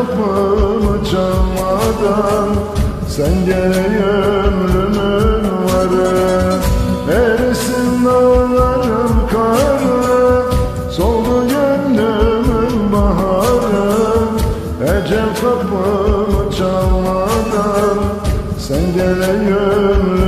kapımı çalmadan Sen gele ömrümün varı. Erisin dağların karı. Soldu gönlümün baharı. Ecel kapımı çalmadan. Sen gele ömrümün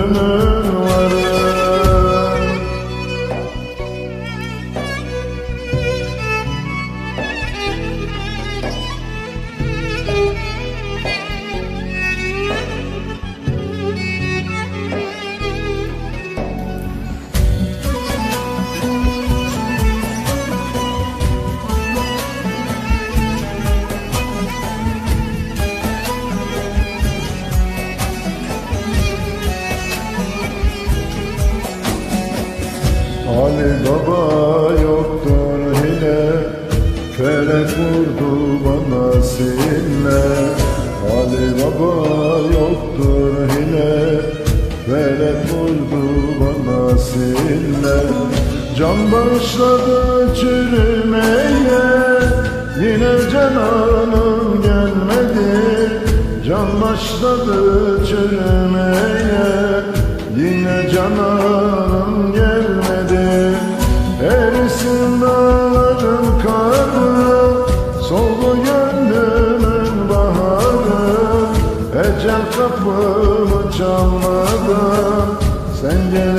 Ali Baba yoktur hile Felek vurdu bana sinle Ali Baba yoktur hile Felek vurdu bana sinle Can başladı çürümeye. Yine cananım Soldu gönlümün baharı Ecel kapımı çalmadan Sen gele